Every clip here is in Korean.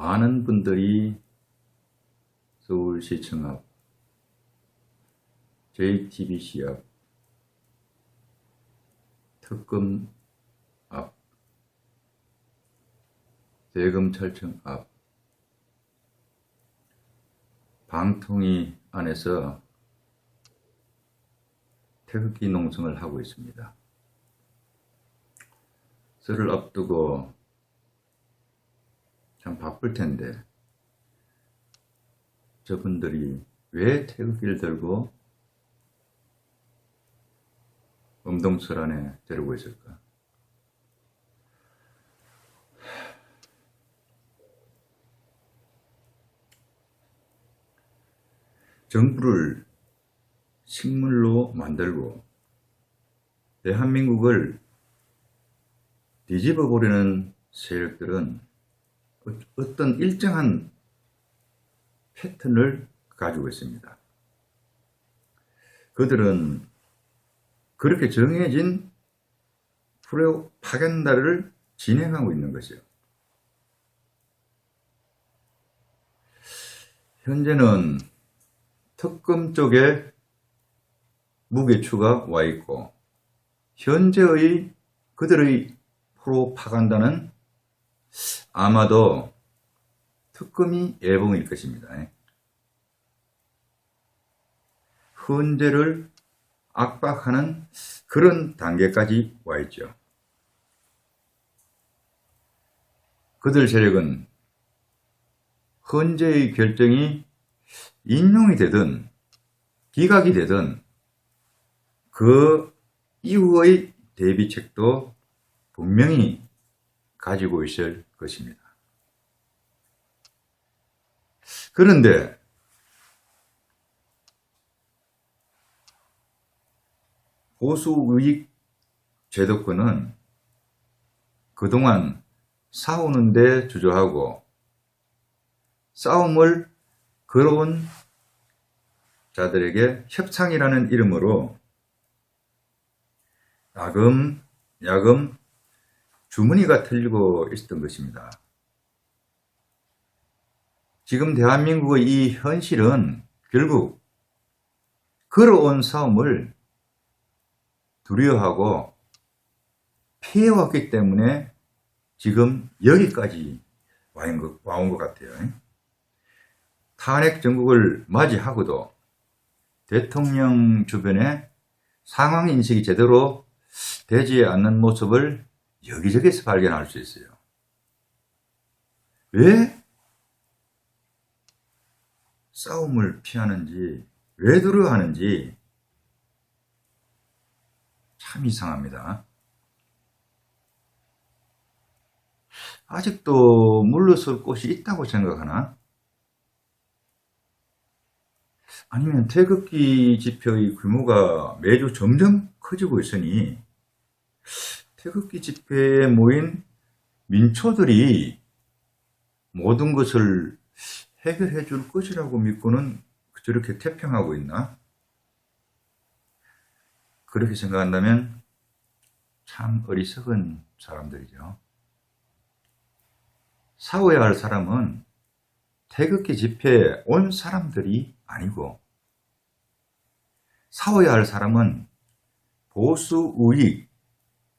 많은 분들이 서울시청 앞, JTBC 앞, 특검 앞, 대검찰청 앞, 방통위 안에서 태극기 농성을 하고 있습니다. 설을 앞두고 참 바쁠 텐데 저분들이 왜 태극기를 들고 음동설 안에 데리고 있을까? 정부를 식물로 만들고 대한민국을 뒤집어 보려는 세력들은 어- 어떤 일정한 패턴을 가지고 있습니다. 그들은 그렇게 정해진 프로파간다를 진행하고 있는 것이요. 현재는 특검 쪽에 무게추가 와 있고 현재의 그들의 프로파간다는 아마도 특검이 예봉일 것입니다. 헌재를 압박하는 그런 단계까지 와 있죠. 그들 세력은 헌재의 결정이 인용이 되든 기각이 되든 그 이후의 대비책도 분명히 가지고 있을 것입니다. 그런데 보수우익 제도권은 그동안 싸우는데 주저하고 싸움을 걸어온 자들에게 협상이라는 이름으로 야금, 야금 주머니가 틀리고 있었던 것입니다. 지금 대한민국의 이 현실은 결국 걸어온 싸움을 두려워하고 피해왔기 때문에 지금 여기까지 와온 것 같아요. 탄핵 정국을 맞이하고도 대통령 주변에 상황 인식이 제대로 되지 않는 모습을 여기저기서 발견할 수 있어요. 왜 싸움을 피하는지, 왜 두려워하는지 참 이상합니다. 아직도 물러설 곳이 있다고 생각하나? 아니면 태극기 집회의 규모가 매주 점점 커지고 있으니 태극기 집회에 모인 민초들이 모든 것을 해결해 줄 것이라고 믿고는 저렇게 태평하고 있나? 그렇게 생각한다면 참 어리석은 사람들이죠. 싸워야 할 사람은 태극기 집회에 온 사람들이 아니고 싸워야 할 사람은 보수 우익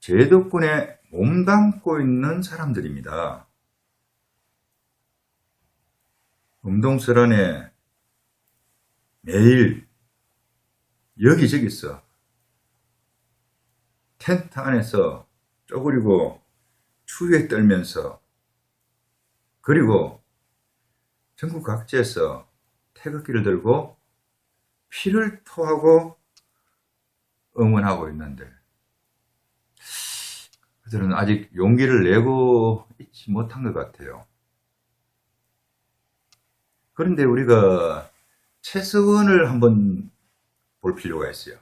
제도권에 몸담고 있는 사람들입니다. 음동설 안에 매일 여기저기서 텐트 안에서 쪼그리고 추위에 떨면서 그리고 전국 각지에서 태극기를 들고 피를 토하고 응원하고 있는데 그들은 아직 용기를 내고 있지 못한 것 같아요. 그런데 우리가 최서원을 한번 볼 필요가 있어요.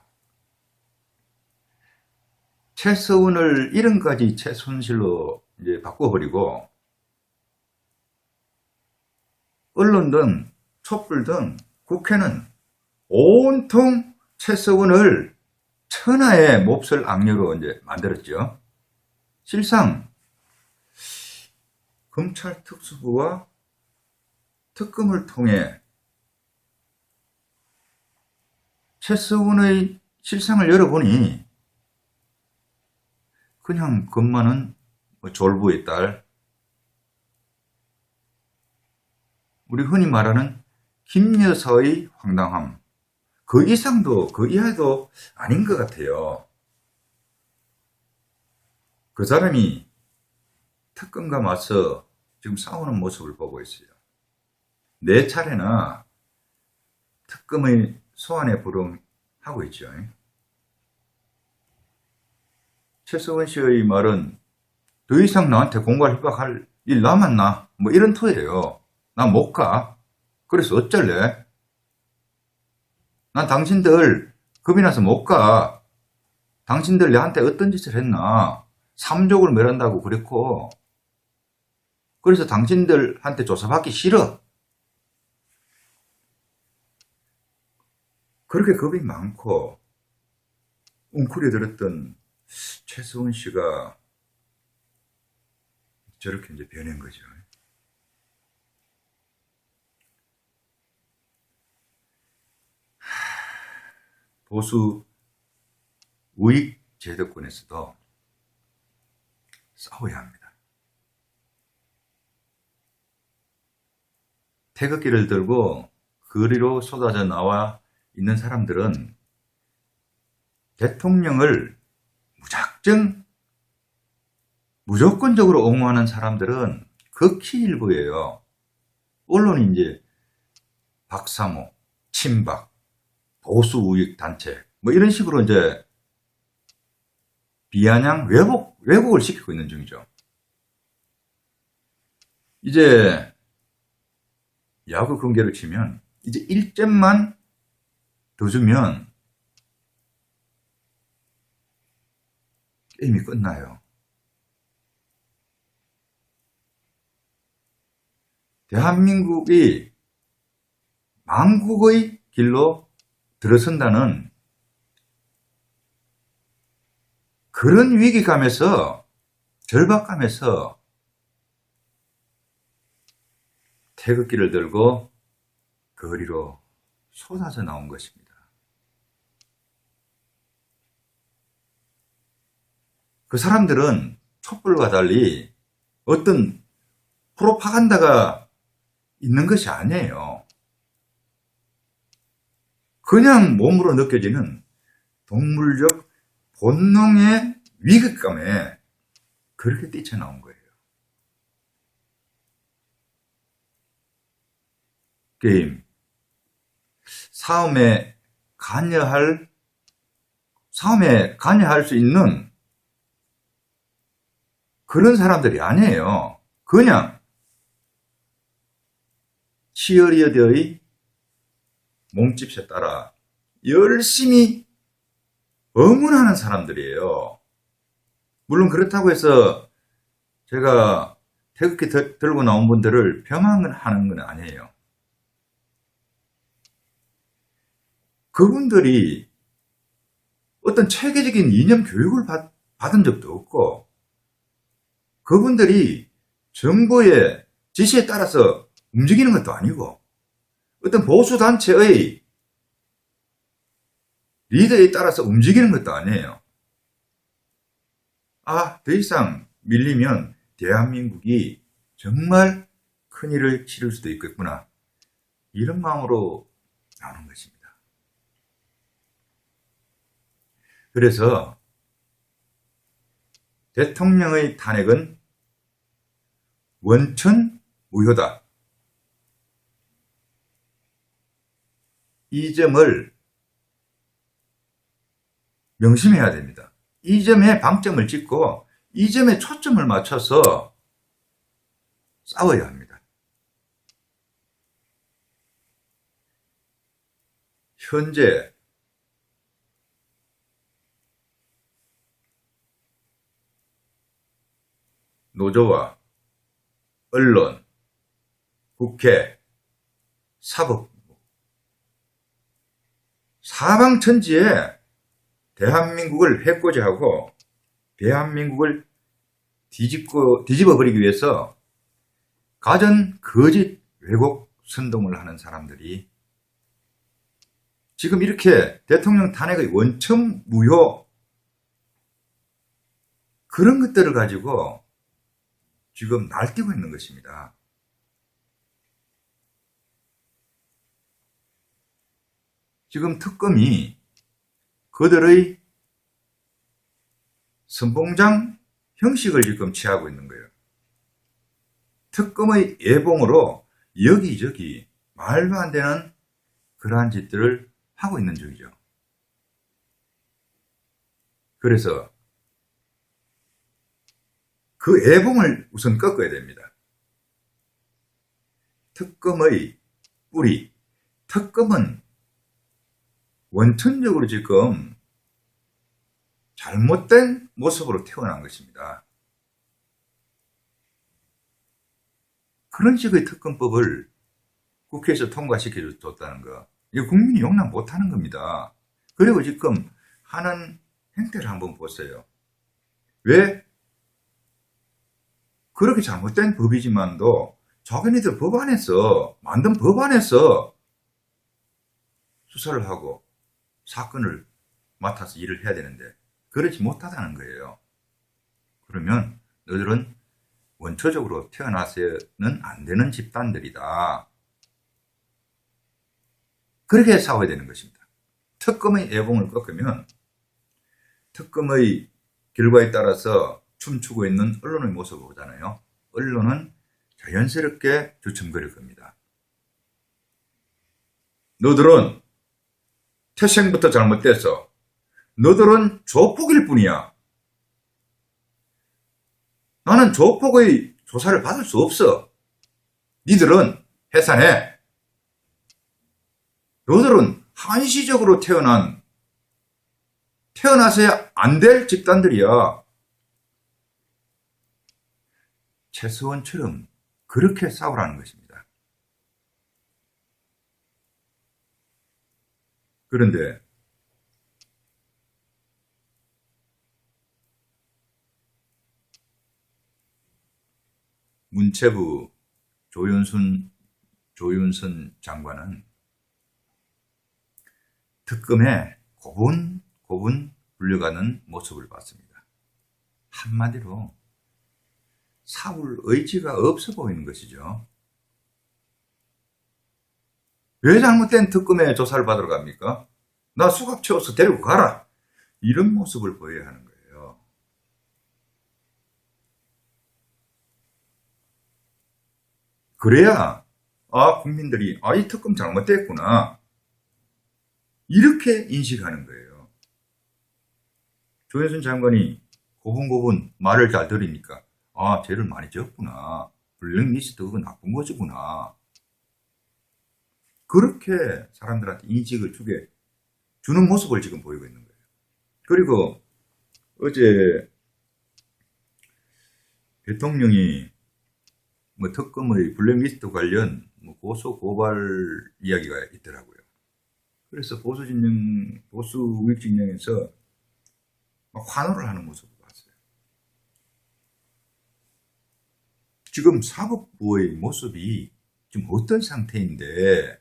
최서원을 이름까지 최순실로 이제 바꿔버리고 언론든 촛불든 국회는 온통 최서원을 천하의 몹쓸 악녀로 이제 만들었죠. 실상 검찰 특수부와 특검을 통해 최수훈의 실상을 열어보니 그냥 것만은 뭐 졸부의 딸 우리 흔히 말하는 김여사의 황당함 그 이상도 그 이하도 아닌 것 같아요. 그 사람이 특검과 맞서 지금 싸우는 모습을 보고 있어요. 네 차례나 특검의 소환에 불응하고 있죠. 최서원 씨의 말은 더 이상 나한테 공갈 협박할 일 남았나? 뭐 이런 토예요. 나 못 가. 그래서 어쩔래? 난 당신들 겁이 나서 못 가. 당신들 내한테 어떤 짓을 했나? 삼족을 멸한다고 그랬고 그래서 당신들한테 조사받기 싫어. 그렇게 겁이 많고 웅크려 들었던 최수원 씨가 저렇게 이제 변한 거죠. 보수 우익 제도권에서도 싸워야 합니다. 태극기를 들고 거리로 쏟아져 나와 있는 사람들은 대통령을 무작정 무조건적으로 옹호하는 사람들은 극히 일부예요. 언론이 이제 박사모, 친박, 보수 우익 단체 뭐 이런 식으로 이제 비아냥 왜곡 왜곡을 시키고 있는 중이죠. 이제 야구 경기를 치면 이제 1점만 더 주면 게임이 끝나요. 대한민국이 망국의 길로 들어선다는 그런 위기감에서 절박감에서 태극기를 들고 거리로 쏟아져 나온 것입니다. 그 사람들은 촛불과 달리 어떤 프로파간다가 있는 것이 아니에요. 그냥 몸으로 느껴지는 동물적 본능의 위급감에 그렇게 뛰쳐나온 거예요. 게임. 싸움에 관여할, 싸움에 관여할 수 있는 그런 사람들이 아니에요. 그냥 치어리어드의 몸집에 따라 열심히 응원하는 사람들이에요. 물론 그렇다고 해서 제가 태극기 들고 나온 분들을 폄하하는 건 아니에요. 그분들이 어떤 체계적인 이념 교육을 받, 받은 적도 없고 그분들이 정부의 지시에 따라서 움직이는 것도 아니고 어떤 보수단체의 리더에 따라서 움직이는 것도 아니에요. 아, 더 이상 밀리면 대한민국이 정말 큰일을 치를 수도 있겠구나. 이런 마음으로 나오는 것입니다. 그래서 대통령의 탄핵은 원천 무효다. 이 점을 명심해야 됩니다. 이 점에 방점을 찍고 이 점에 초점을 맞춰서 싸워야 합니다. 현재 노조와 언론, 국회, 사법부 사방천지에 대한민국을 해코지하고 대한민국을 뒤집고 뒤집어 버리기 위해서 가전 거짓 왜곡 선동을 하는 사람들이 지금 이렇게 대통령 탄핵의 원천 무효 그런 것들을 가지고 지금 날뛰고 있는 것입니다. 지금 특검이 그들의 선봉장 형식을 지금 취하고 있는 거예요. 특검의 예봉으로 여기저기 말도 안 되는 그러한 짓들을 하고 있는 중이죠. 그래서 그 예봉을 우선 꺾어야 됩니다. 특검의 뿌리, 특검은 원천적으로 지금 잘못된 모습으로 태어난 것입니다. 그런 식의 특검법을 국회에서 통과시켜 줬다는 거, 이거 국민이 용납 못 하는 겁니다. 그리고 지금 하는 행태를 한번 보세요. 왜? 그렇게 잘못된 법이지만도 자기네들 법안에서, 만든 법안에서 수사를 하고 사건을 맡아서 일을 해야 되는데, 그렇지 못하다는 거예요. 그러면 너희들은 원초적으로 태어나서는 안 되는 집단들이다. 그렇게 싸워야 되는 것입니다. 특검의 예봉을 꺾으면 특검의 결과에 따라서 춤추고 있는 언론의 모습을 보잖아요. 언론은 자연스럽게 주춤거릴 겁니다. 너들은 태생부터 잘못됐어. 너들은 조폭일 뿐이야. 나는 조폭의 조사를 받을 수 없어. 니들은 해산해. 너들은 한시적으로 태어난, 태어나서야 안 될 집단들이야. 최수원처럼 그렇게 싸우라는 것입니다. 그런데 문체부 조윤순, 조윤선 장관은 특검에 고분, 고분 불려가는 모습을 봤습니다. 한마디로 사울 의지가 없어 보이는 것이죠. 왜 잘못된 특검에 조사를 받으러 갑니까? 나 수갑 채워서 데리고 가라! 이런 모습을 보여야 하는 거예요. 그래야 아 국민들이 아 이 특검 잘못됐구나 이렇게 인식하는 거예요. 조현순 장관이 고분고분 말을 잘 들으니까 아 죄를 많이 졌구나 블랙리스트 그거 나쁜 것이구나 그렇게 사람들한테 인식을 주게 주는 모습을 지금 보이고 있는 거예요. 그리고 어제 대통령이 뭐 특검의 블랙리스트 관련 뭐 고소 고발 이야기가 있더라고요. 그래서 보수 진영 보수 우익 진영에서 막 환호를 하는 모습을 봤어요. 지금 사법부의 모습이 지금 어떤 상태인데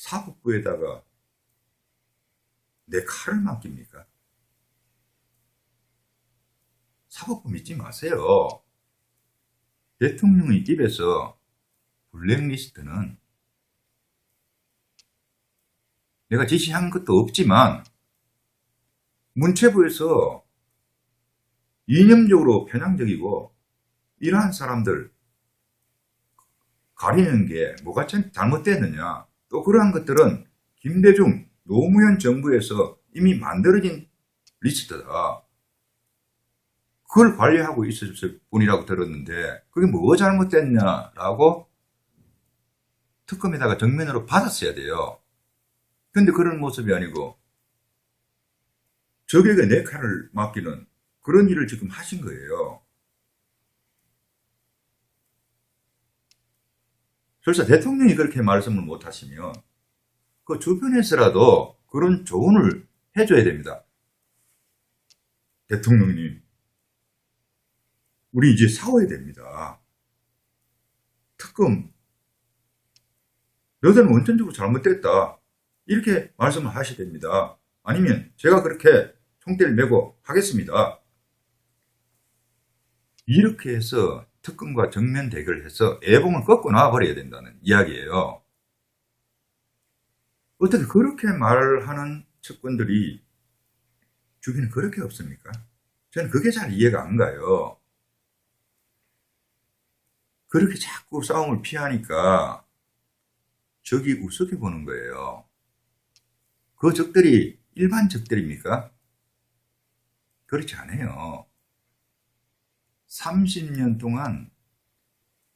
사법부에다가 내 칼을 맡깁니까? 사법부 믿지 마세요. 대통령의 입에서 블랙리스트는 내가 지시한 것도 없지만 문체부에서 이념적으로 편향적이고 이러한 사람들 가리는 게 뭐가 참 잘못됐느냐 또 그러한 것들은 김대중 노무현 정부에서 이미 만들어진 리스트다. 그걸 관리하고 있었을 뿐이라고 들었는데 그게 뭐가 잘못됐냐라고 특검에다가 정면으로 받았어야 돼요. 근데 그런 모습이 아니고 적에게 내 칼을 맡기는 그런 일을 지금 하신 거예요. 설사 대통령이 그렇게 말씀을 못 하시면 그 주변에서라도 그런 조언을 해줘야 됩니다. 대통령님, 우리 이제 싸워야 됩니다. 특검 너희들은 원천적으로 잘못됐다. 이렇게 말씀을 하셔야 됩니다. 아니면 제가 그렇게 총대를 메고 하겠습니다. 이렇게 해서 특검과 정면 대결을 해서 애봉을 꺾고 나와버려야 된다는 이야기예요. 어떻게 그렇게 말하는 측근들이 주변에 그렇게 없습니까? 저는 그게 잘 이해가 안 가요. 그렇게 자꾸 싸움을 피하니까 적이 우습게 보는 거예요. 그 적들이 일반 적들입니까? 그렇지 않아요. 30년 동안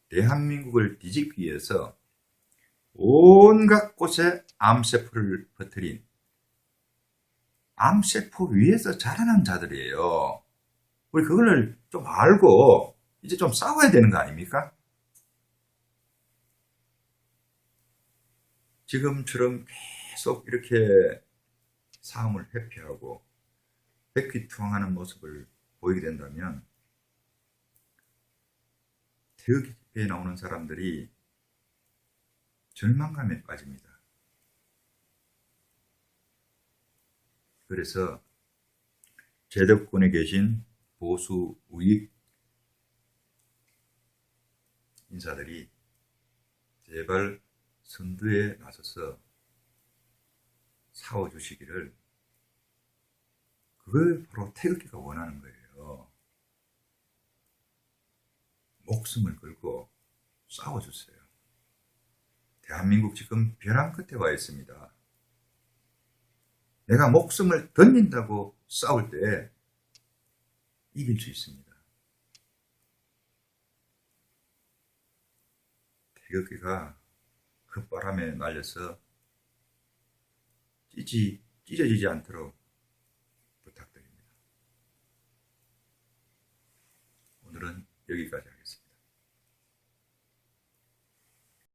대한민국을 뒤집기 위해서 온갖 곳에 암세포를 퍼뜨린 암세포 위에서 자라난 자들이에요. 우리 그걸 좀 알고 이제 좀 싸워야 되는 거 아닙니까? 지금처럼 계속 이렇게 싸움을 회피하고 백귀투항하는 모습을 보이게 된다면 태극기에 나오는 사람들이 절망감에 빠집니다. 그래서 제도권에 계신 보수 우익 인사들이 제발 선두에 나서서 싸워주시기를 그걸 바로 태극기가 원하는 거예요. 목숨을 걸고 싸워주세요. 대한민국 지금 벼랑 끝에 와 있습니다. 내가 목숨을 던진다고 싸울 때 이길 수 있습니다. 태극기가 흙바람에 날려서 찢지, 찢어지지 않도록 부탁드립니다. 오늘은 여기까지.